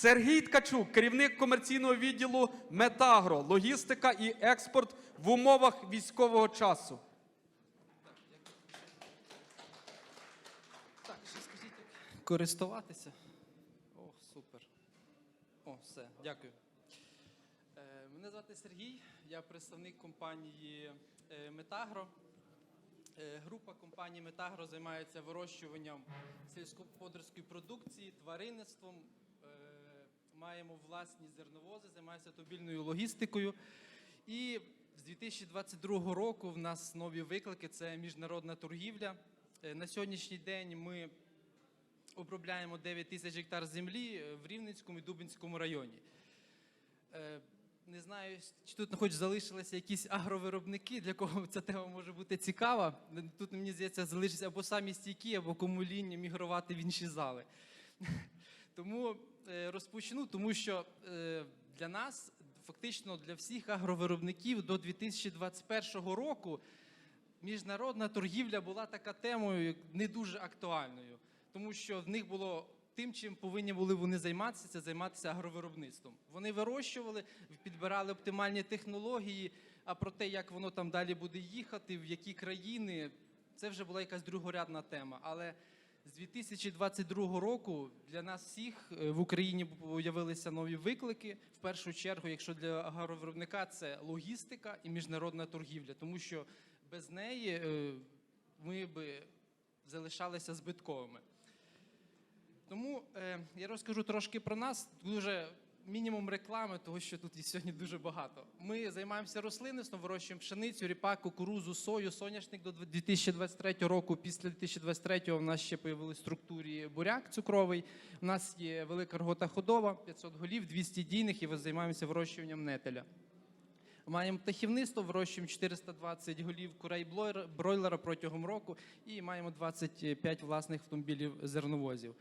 Сергій Ткачук, керівник комерційного відділу Метагро, логістика і експорт в умовах військового часу. Так, ще скажіть, як користуватися. О, супер. О, все, дякую. Е, мене звати Сергій, я представник компанії е, Метагро. Е, група компанії Метагро займається вирощуванням сільськогосподарської продукції, тваринництвом. Маємо власні зерновози, займаємося автомобільною логістикою. І з 2022 року в нас нові виклики це міжнародна торгівля. Е, На сьогоднішній день ми обробляємо 9 тисяч гектар землі е, в Рівненському і Дубинському районі. Е, Не знаю, чи тут хоч залишилися якісь агровиробники, для кого ця тема може бути цікава. Тут, мені здається, залишиться або самі стійкі, або кому лінь мігрувати в інші зали. Тому розпочну, тому що е, для нас, фактично для всіх агровиробників до 2021 року міжнародна торгівля була така темою не дуже актуальною, тому що в них було тим, чим повинні були вони займатися, це займатися агровиробництвом. Вони вирощували, підбирали оптимальні технології. А про те, як воно там далі буде їхати, в які країни, це вже була якась другорядна тема. Але з 2022 року для нас всіх е, в Україні з'явилися нові виклики. В першу чергу, якщо для агровиробника це логістика і міжнародна торгівля, тому що без неї е, ми би залишалися збитковими. Тому е, я розкажу трошки про нас. Дуже мінімум реклами, того що тут і сьогодні дуже багато. Ми займаємося рослинництвом, вирощуємо пшеницю, ріпак, кукурузу, сою, соняшник до 2023 року. Після 2023 в нас ще появились структурі буряк цукровий. У нас є велика ргота ходова, 500 голів, 200 дійних, і ми займаємося вирощуванням нетеля. Маємо птахівництво, вирощуємо 420 голів курей бройлера протягом року і маємо 25 власних автомобілів зерновозів.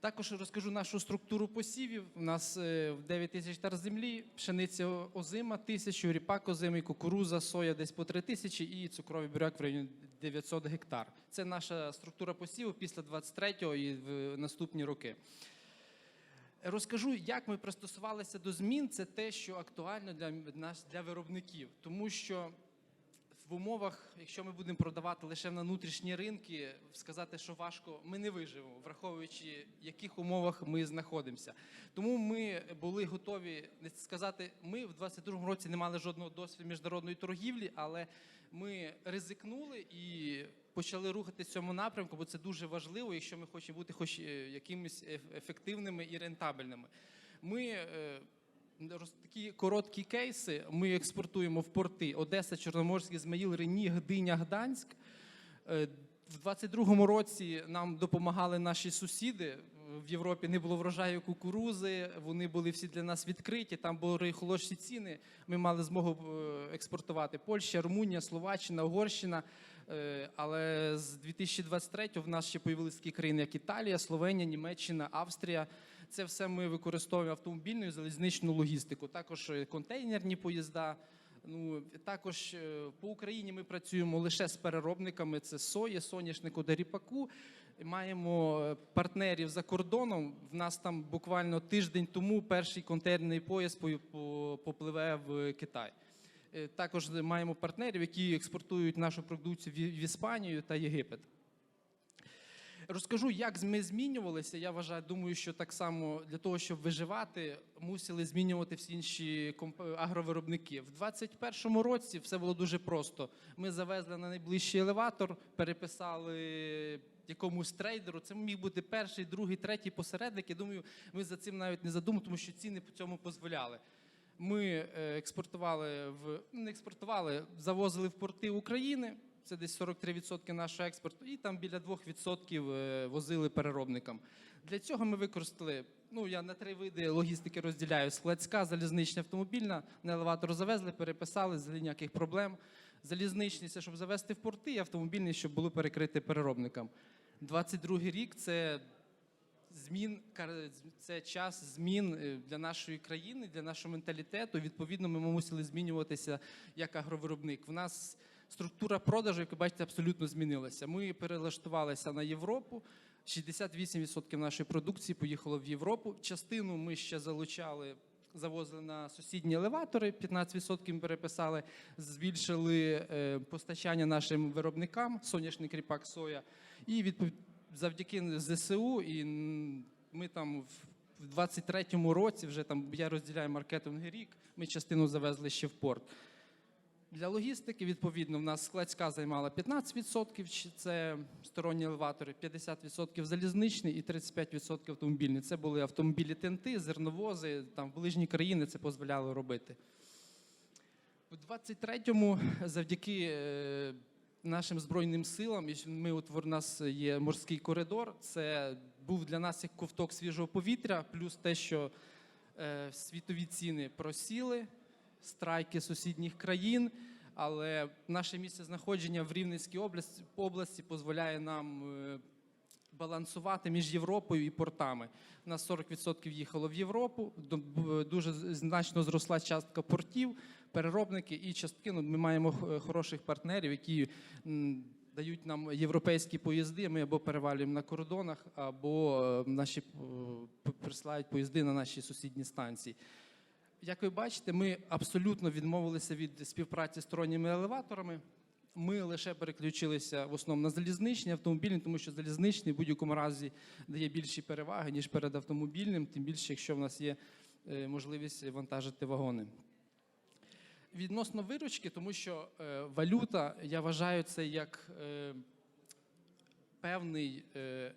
Також розкажу нашу структуру посівів. У нас е, в 9 тисяч гектар землі, пшениця озима тисячу, ріпак озимий, кукуруза, соя десь по 3 тисячі і цукровий буряк в районі 900 гектар. Це наша структура посіву після 23-го і в наступні роки. Розкажу, як ми пристосувалися до змін. Це те, що актуально для нас для виробників, тому що в умовах, якщо ми будемо продавати лише на внутрішні ринки, сказати, що важко, ми не виживемо, враховуючи, в яких умовах ми знаходимося. Тому ми були готові сказати, ми в 22-му році не мали жодного досвіду міжнародної торгівлі, але ми ризикнули і почали рухатися в цьому напрямку, бо це дуже важливо, якщо ми хочемо бути хоч е, якимись ефективними і рентабельними. Ми е, Такі короткі кейси ми експортуємо в порти Одеса, Чорноморськ, Ізмаїл, Рені, Гдиня, Гданськ. Е, В 22-му році нам допомагали наші сусіди. В Європі не було врожаю кукурузи, вони були всі для нас відкриті. Там були холодші ціни. Ми мали змогу е, експортувати Польща, Румунія, Словаччина, Угорщина. Е, Але з 2023 в нас ще появилися такі країни, як Італія, Словенія, Німеччина, Австрія. Це все ми використовуємо автомобільну і залізничну логістику. Також е, контейнерні поїзда. Ну також е, по Україні ми працюємо лише з переробниками: це сої, соняшнику та ріпаку. Маємо е, партнерів за кордоном. В нас там буквально тиждень тому перший контейнерний поїзд по- по- попливе в Китай. Також маємо партнерів, які експортують нашу продукцію в Іспанію та Єгипет. Розкажу, як ми змінювалися. Я вважаю, думаю, що так само для того, щоб виживати, мусили змінювати всі інші комп- агровиробники. В 2021 році все було дуже просто. Ми завезли на найближчий елеватор, переписали якомусь трейдеру. Це міг бути перший, другий, третій посередник. Я думаю, ми за цим навіть не задумали, тому що ціни по цьому дозволяли. Ми е, експортували в ну, не експортували, завозили в порти України. Це десь 43% нашого експорту, і там біля 2% е, возили переробникам. Для цього ми використали. Ну я на три види логістики розділяю: складська, залізнична, автомобільна. На елеватор завезли, переписали, взагалі ніяких проблем. Залізничні це щоб завести в порти, і автомобільні, щоб були перекриті переробникам. 22 рік це змін це час змін е, для нашої країни, для нашого менталітету. Відповідно, ми мусили змінюватися як агровиробник. В нас структура продажу, як ви бачите, абсолютно змінилася. Ми перелаштувалися на Європу. 68% нашої продукції поїхало в Європу. Частину ми ще залучали, завозили на сусідні елеватори, 15% переписали, збільшили е, постачання нашим виробникам, соняшник кріпак соя. І відпов- завдяки ЗСУ, і ми там в в 23-му році вже там я розділяю маркетинговий рік. Ми частину завезли ще в порт. Для логістики, відповідно, в нас складська займала 15%, чи це сторонні елеватори, 50% залізничний і 35% автомобільний. Це були автомобілі ТНТ, зерновози, там ближні країни це дозволяло робити. У 23-му, завдяки е, нашим Збройним силам, і ми от нас є морський коридор, це був для нас як ковток свіжого повітря, плюс те, що е, світові ціни просіли, страйки сусідніх країн. Але наше місце знаходження в Рівненській області, області дозволяє нам е, балансувати між Європою і портами. У нас 40% їхало в Європу, дуже значно зросла частка портів, переробники і частки. Ну, ми маємо хороших партнерів, які дають нам європейські поїзди. Ми або перевалюємо на кордонах, або е, наші е, присилають поїзди на наші сусідні станції. Як ви бачите, ми абсолютно відмовилися від співпраці з сторонніми елеваторами. Ми лише переключилися в основному на залізничні автомобільні, тому що залізничний в будь-якому разі дає більші переваги, ніж перед автомобільним, тим більше, якщо в нас є е, можливість вантажити вагони. Відносно виручки, тому що е, валюта, я вважаю це як е, певний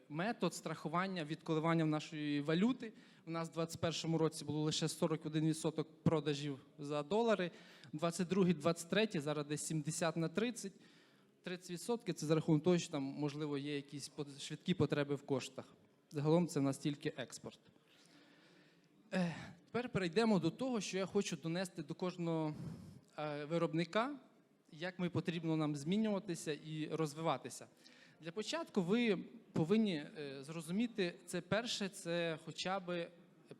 метод страхування від коливання нашої валюти. У нас в 2021 році було лише 41% продажів за долари, 22-23 зараз десь 70 на 30. 30% це за рахунок того, що там, можливо, є якісь швидкі потреби в коштах. Загалом це в нас тільки експорт. Тепер перейдемо до того, що я хочу донести до кожного е, виробника, як ми потрібно нам змінюватися і розвиватися. Для початку ви повинні е, зрозуміти, це перше, це хоча б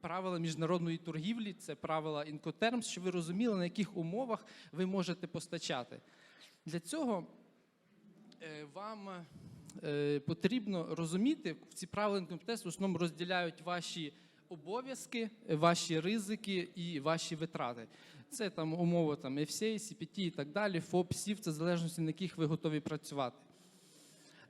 правила міжнародної торгівлі, це правила Incoterms, щоб ви розуміли, на яких умовах ви можете постачати. Для цього е, вам е, потрібно розуміти, ці правила Incoterms в основному розділяють ваші обов'язки, ваші ризики і ваші витрати. Це там умови там FCA, CPT і так далі, ФОП, СІФ, це залежності на яких ви готові працювати.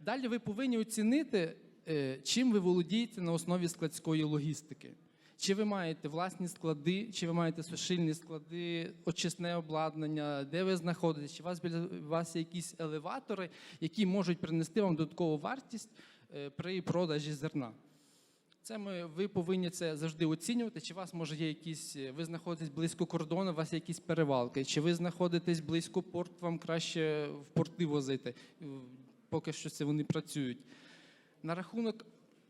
Далі ви повинні оцінити, е, чим ви володієте на основі складської логістики. Чи ви маєте власні склади, чи ви маєте сушильні склади, очисне обладнання, де ви знаходитесь, чи у вас біля вас є якісь елеватори, які можуть принести вам додаткову вартість е, при продажі зерна. Це ми, ви повинні це завжди оцінювати. Чи у вас може є якісь, е, ви знаходитесь близько кордону, у вас є якісь перевалки, чи ви знаходитесь близько порт, вам краще в порти возити. Поки що це вони працюють. На рахунок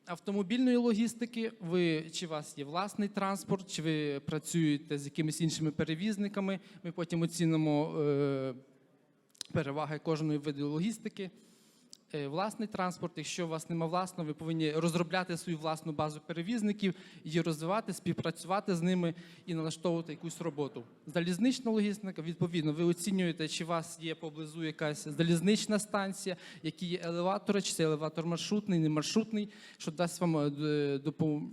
автомобільної логістики, ви чи у вас є власний транспорт, чи ви працюєте з якимись іншими перевізниками. Ми потім оцінимо е, переваги кожної виду логістики. Е, Власний транспорт, якщо у вас немає власного, ви повинні розробляти свою власну базу перевізників, її розвивати, співпрацювати з ними і налаштовувати якусь роботу. Залізнична логістика, відповідно, ви оцінюєте, чи у вас є поблизу якась залізнична станція, які є елеватори, чи це елеватор маршрутний, не маршрутний, що дасть вам е, д- допом-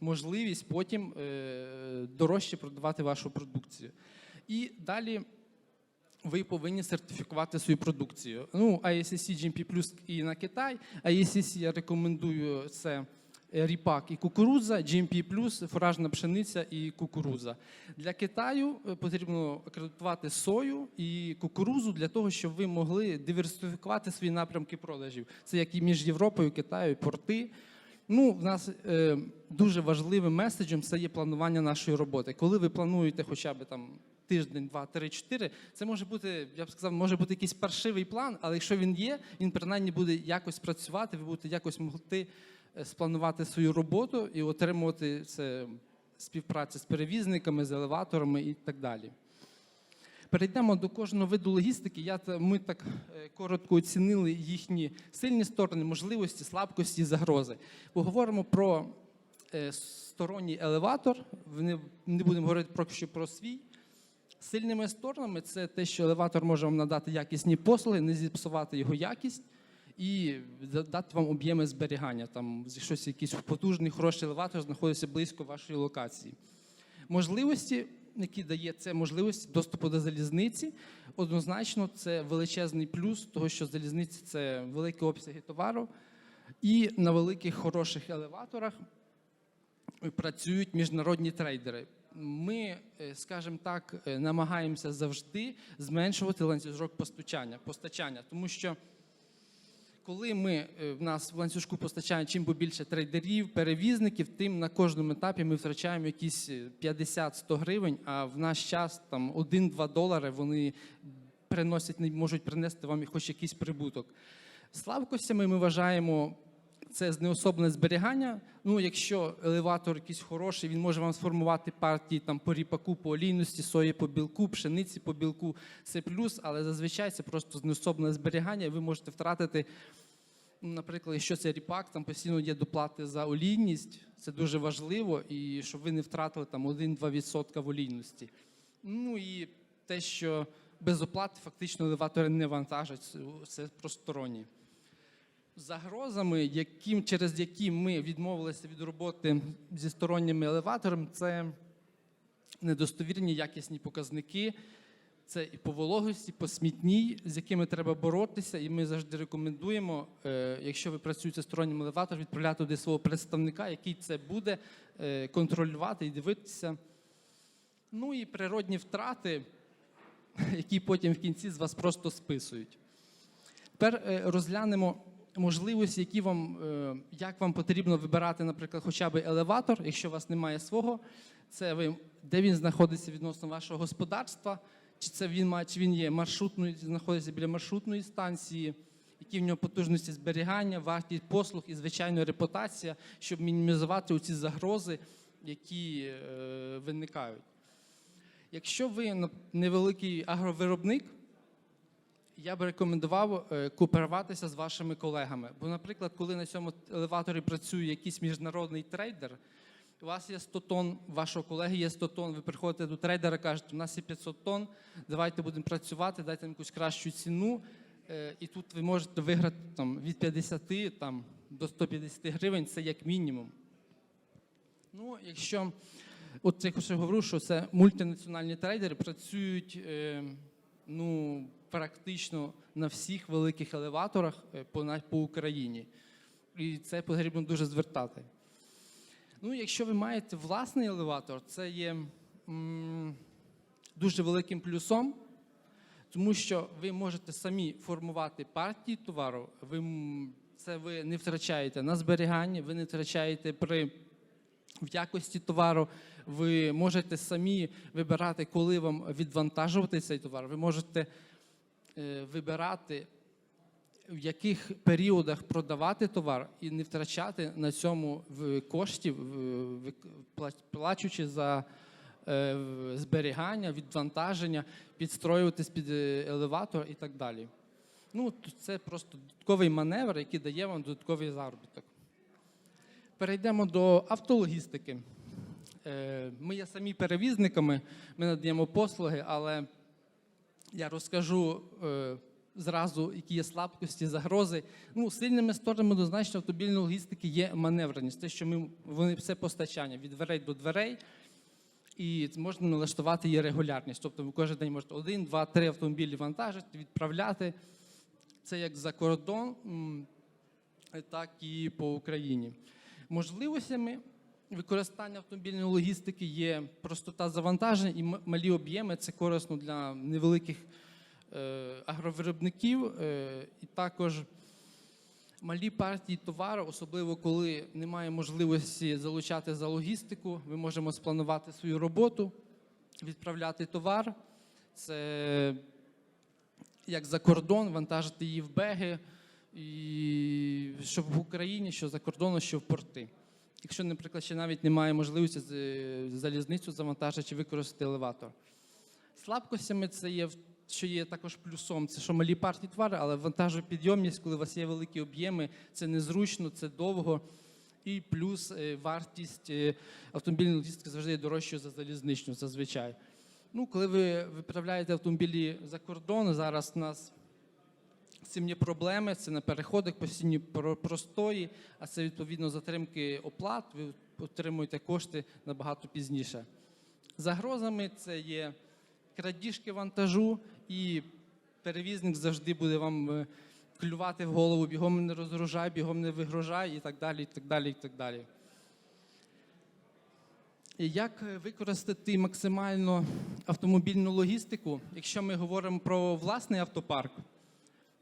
можливість потім е, дорожче продавати вашу продукцію. І далі ви повинні сертифікувати свою продукцію. Ну, ISCC GMP і на Китай. ISCC я рекомендую це е, ріпак і кукурудза, GMP фуражна пшениця і кукурудза. Для Китаю е, потрібно акредитувати сою і кукурузу для того, щоб ви могли диверсифікувати свої напрямки продажів. Це як і між Європою, Китаю, порти. Ну, в нас е, дуже важливим меседжем це є планування нашої роботи. Коли ви плануєте хоча б там тиждень, два, три, чотири, це може бути, я б сказав, може бути якийсь паршивий план, але якщо він є, він принаймні буде якось працювати, ви будете якось могти е, спланувати свою роботу і отримувати це співпрацю з перевізниками, з елеваторами і так далі. Перейдемо до кожного виду логістики. Я, ми так е, коротко оцінили їхні сильні сторони, можливості, слабкості, загрози. Поговоримо про е, сторонній елеватор. Не, не будемо говорити про, що про свій. Сильними сторонами це те, що елеватор може вам надати якісні послуги, не зіпсувати його якість. і дати вам об'єми зберігання. Там щось, якийсь потужний, хороший елеватор знаходиться близько вашої локації. Можливості, які дає це можливість доступу до залізниці, однозначно це величезний плюс, того що залізниця це великі обсяги товару, і на великих хороших елеваторах працюють міжнародні трейдери. Ми, е, скажімо так, е, намагаємося завжди зменшувати ланцюжок постачання, постачання, тому що коли ми е, в нас в ланцюжку постачання чим більше трейдерів, перевізників, тим на кожному етапі ми втрачаємо якісь е, 50-100 гривень, а в наш час там 1-2 долари вони приносять, можуть принести вам хоч якийсь прибуток. Слабкостями ми вважаємо це знеособлене зберігання. Ну, якщо елеватор якийсь хороший, він може вам сформувати партії там по ріпаку, по олійності, сої по білку, пшениці по білку. Це плюс, але зазвичай це просто знеособлене зберігання. і Ви можете втратити, ну, наприклад, якщо це ріпак, там постійно є доплати за олійність. Це дуже важливо, і щоб ви не втратили там 1-2% в олійності. Ну і те, що без оплати фактично елеватори не вантажать, це- просторонні загрозами, яким, через які ми відмовилися від роботи зі сторонніми елеваторами, це недостовірні якісні показники, це і по вологості, і по смітній, з якими треба боротися. І ми завжди рекомендуємо, е, якщо ви працюєте стороннім елеватором, відправляти туди свого представника, який це буде е, контролювати і дивитися. Ну і природні втрати, які потім в кінці з вас просто списують. Тепер е, розглянемо можливості, які вам, е, як вам потрібно вибирати, наприклад, хоча б елеватор, якщо у вас немає свого. Це ви, де він знаходиться відносно вашого господарства, чи це він має, чи він є маршрутною, знаходиться біля маршрутної станції, які в нього потужності зберігання, вартість послуг і, звичайно, репутація, щоб мінімізувати ці загрози, які е, виникають. Якщо ви невеликий агровиробник, я би рекомендував е, кооперуватися з вашими колегами. Бо, наприклад, коли на цьому елеваторі працює якийсь міжнародний трейдер, у вас є 100 тонн, вашого колеги є 100 тонн, ви приходите до трейдера, кажете, у нас є 500 тонн, давайте будемо працювати, дайте якусь кращу ціну. Е, І тут ви можете виграти там, від 50 там, до 150 гривень, це як мінімум. Ну, якщо от я говорю, що це мультинаціональні трейдери працюють е, ну, практично на всіх великих елеваторах е, по, по Україні. І це потрібно дуже звертати. Ну, якщо ви маєте власний елеватор, це є м, дуже великим плюсом, тому що ви можете самі формувати партії товару, ви, це ви не втрачаєте на зберіганні, ви не втрачаєте при в якості товару. Ви можете самі вибирати, коли вам відвантажувати цей товар. Ви можете вибирати, в яких періодах продавати товар і не втрачати на цьому коштів, плачучи за е, зберігання, відвантаження, підстроюватись під е, елеватор і так далі. Ну, це просто додатковий маневр, який дає вам додатковий заробіток. Перейдемо до автологістики. Е, Ми є самі перевізниками, ми надаємо послуги, але я розкажу е, зразу, які є слабкості, загрози. Ну, сильними сторонами однозначно автомобільної логістики є маневреність, те, що ми, вони все постачання від дверей до дверей. І можна налаштувати її регулярність. Тобто ви кожен день можете один, два, три автомобілі вантажити, відправляти. Це як за кордон, так і по Україні. Можливостями використання автомобільної логістики є простота завантажень і малі об'єми. Це корисно для невеликих е, агровиробників. Е, і також малі партії товару, особливо коли немає можливості залучати за логістику, ми можемо спланувати свою роботу, відправляти товар. Це як за кордон, вантажити її в беги, і що в Україні, що за кордоном, що в порти. Якщо, наприклад, ще навіть немає можливості залізницю завантажити чи використати елеватор. Слабкостями це є, що є також плюсом, це що малі партії товари, але вантажопідйомність, коли у вас є великі об'єми, це незручно, це довго. І плюс е, вартість е, автомобільної логістики завжди є дорожчою за залізничну зазвичай. Ну, коли ви виправляєте автомобілі за кордон, зараз у нас є проблеми. Це на переходах, постійні простої, а це відповідно затримки оплат. Ви отримуєте кошти набагато пізніше. Загрозами це є крадіжки вантажу, і перевізник завжди буде вам е, клювати в голову, бігом не розгружай, бігом не вигружай і так далі. і так далі, і так далі. Як е, використати максимально автомобільну логістику, якщо ми говоримо про власний автопарк,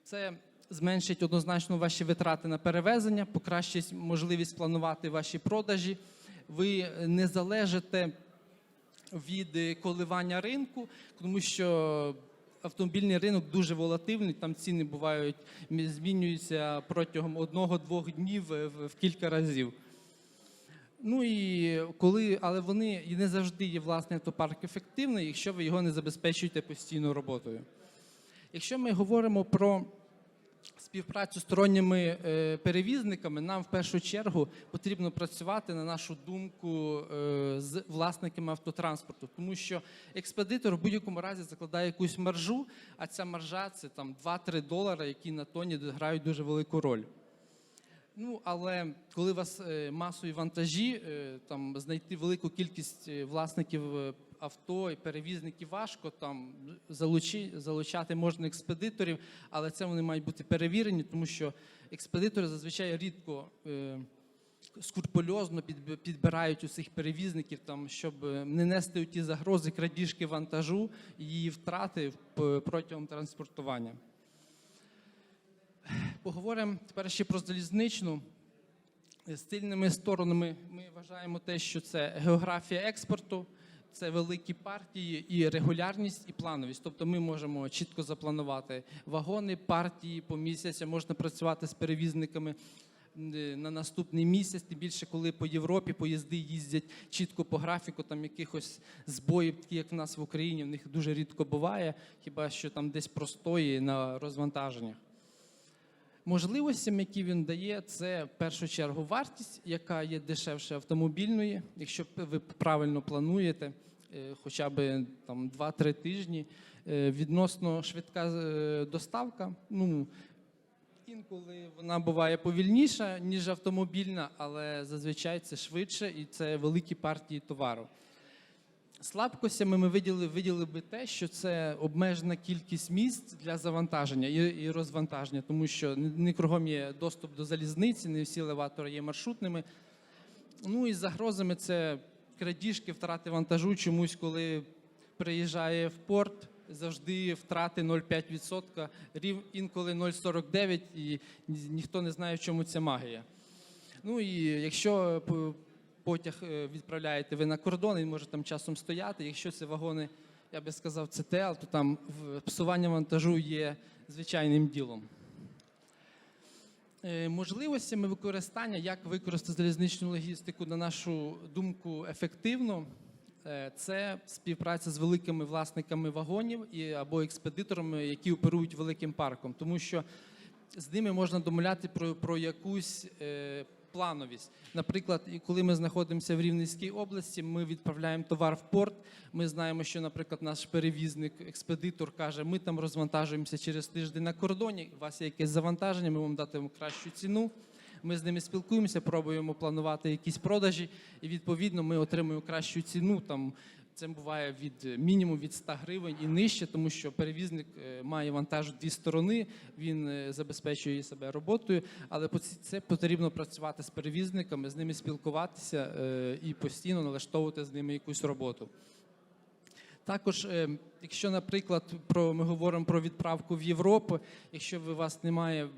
це зменшить однозначно ваші витрати на перевезення, покращить можливість планувати ваші продажі. Ви не залежите від е, коливання ринку, тому що автомобільний ринок дуже волатильний, там ціни бувають, змінюються протягом одного-двох днів е, в кілька разів. Ну і коли, але вони не завжди є власний автопарк ефективний, якщо ви його не забезпечуєте постійно роботою. Якщо ми говоримо про співпрацю з сторонніми е, перевізниками, нам в першу чергу потрібно працювати, на нашу думку, е, з власниками автотранспорту, тому що експедитор в будь-якому разі закладає якусь маржу, а ця маржа це там 2-3 долари, які на тоні грають дуже велику роль. Ну, але коли у вас е, масові вантажі, там знайти велику кількість власників авто і перевізників важко, там залучати можна експедиторів, але це вони мають бути перевірені, тому що експедитори зазвичай рідко е, скрупульозно підбирають усіх перевізників, там, щоб е, не нести ті загрози крадіжки вантажу і її втрати протягом транспортування. Поговоримо тепер ще про залізничну. Стильними сторонами ми вважаємо те, що це географія експорту, це великі партії і регулярність і плановість. Тобто ми можемо чітко запланувати вагони, партії по місяця, можна працювати з перевізниками е, на наступний місяць, тим більше, коли по Європі поїзди їздять чітко по графіку, там якихось збоїв, такі як в нас в Україні, в них дуже рідко буває, хіба що там десь простої на розвантаженнях. Можливостями, які він дає, це в першу чергу вартість, яка є дешевше автомобільної, якщо ви правильно плануєте, хоча б там 2-3 тижні. Е, Відносно швидка е, доставка. Ну, інколи вона буває повільніша, ніж автомобільна, але зазвичай це швидше і це великі партії товару. Слабкостями ми виділили, виділили би те, що це обмежена кількість місць для завантаження і, і розвантаження, тому що не кругом є доступ до залізниці, не всі елеватори є маршрутними. Ну і загрозами це крадіжки, втрати вантажу. Чомусь, коли приїжджає в порт, завжди втрати 0,5%, рів інколи 0,49, і ніхто не знає, в чому ця магія. Ну і якщо потяг е, відправляєте ви на кордон, він може там часом стояти. Якщо це вагони, я би сказав, ЦТЛ, то там псування вантажу є звичайним ділом. Е, Можливостями використання, як використати залізничну логістику, на нашу думку, ефективно. е, Це співпраця з великими власниками вагонів і або експедиторами, які оперують великим парком, тому що з ними можна домовляти про, про якусь е, плановість. Наприклад, і коли ми знаходимося в Рівненській області, ми відправляємо товар в порт. Ми знаємо, що, наприклад, наш перевізник, експедитор каже, ми там розвантажуємося через тиждень на кордоні. У вас є якесь завантаження, ми вам дати кращу ціну. Ми з ними спілкуємося, пробуємо планувати якісь продажі, і відповідно ми отримуємо кращу ціну. Там це буває від мінімум від 100 гривень і нижче, тому що перевізник е, має вантаж дві сторони, він е, забезпечує себе роботою, але це потрібно працювати з перевізниками, з ними спілкуватися е, і постійно налаштовувати з ними якусь роботу. Також, е, якщо, наприклад, про ми говоримо про відправку в Європу, якщо у вас немає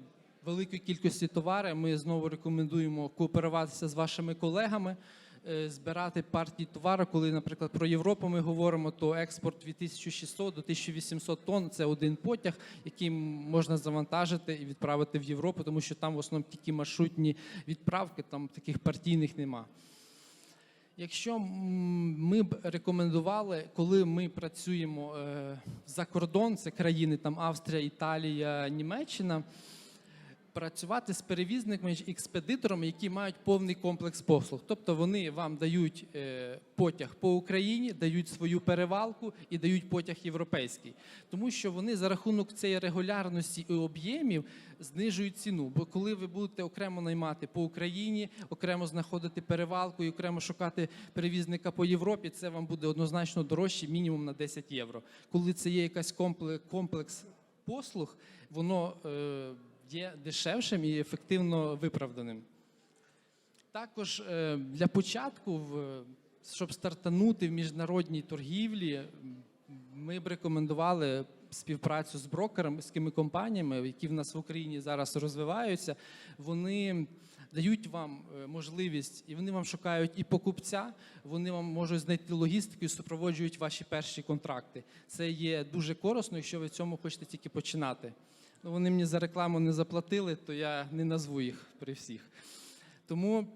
великої кількості товару, ми знову рекомендуємо кооперуватися з вашими колегами, е, збирати партії товару. Коли, наприклад, про Європу ми говоримо, то експорт від 1600 до 1800 тонн це один потяг, який можна завантажити і відправити в Європу, тому що там в основному тільки маршрутні відправки, там таких партійних нема. Якщо ми б рекомендували, коли ми працюємо е, за кордон, це країни там Австрія, Італія, Німеччина, працювати з перевізниками експедиторами, які мають повний комплекс послуг. Тобто вони вам дають е, потяг по Україні, дають свою перевалку і дають потяг європейський. Тому що вони за рахунок цієї регулярності і об'ємів знижують ціну. Бо коли ви будете окремо наймати по Україні, окремо знаходити перевалку і окремо шукати перевізника по Європі, це вам буде однозначно дорожче, мінімум на 10 євро. Коли це є якась комплекс, комплекс послуг, воно е, є дешевшим і ефективно виправданим. Також е, для початку, щоб стартанути в міжнародній торгівлі, ми б рекомендували співпрацю з брокерськими компаніями, які в нас в Україні зараз розвиваються. Вони дають вам е, можливість, і вони вам шукають і покупця, вони вам можуть знайти логістику і супроводжують ваші перші контракти. Це є дуже корисно, якщо ви в цьому хочете тільки починати. Ну, вони мені за рекламу не заплатили, то я не назву їх при всіх. Тому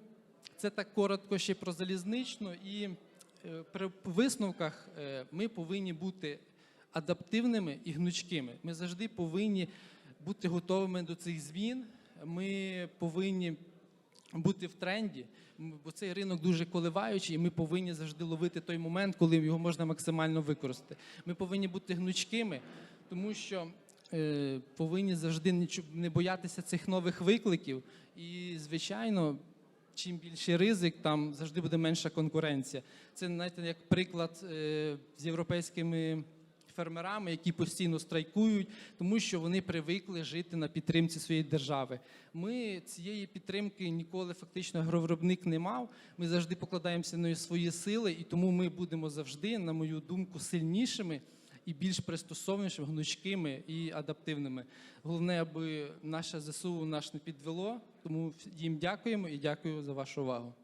це так коротко ще про залізничну. І е, при висновках е, ми повинні бути адаптивними і гнучкими. Ми завжди повинні бути готовими до цих змін. Ми повинні бути в тренді, бо цей ринок дуже коливаючий, і ми повинні завжди ловити той момент, коли його можна максимально використати. Ми повинні бути гнучкими, тому що повинні завжди не боятися цих нових викликів. І, звичайно, чим більший ризик, там завжди буде менша конкуренція. Це знаєте, як приклад е, з європейськими фермерами, які постійно страйкують, тому що вони привикли жити на підтримці своєї держави. Ми цієї підтримки ніколи фактично агровиробник не мав. Ми завжди покладаємося на свої сили, і тому ми будемо завжди, на мою думку, сильнішими. І більш пристосованішими, гнучкими і адаптивними. Головне, аби наше ЗСУ нас не підвело. Тому їм дякуємо і дякую за вашу увагу.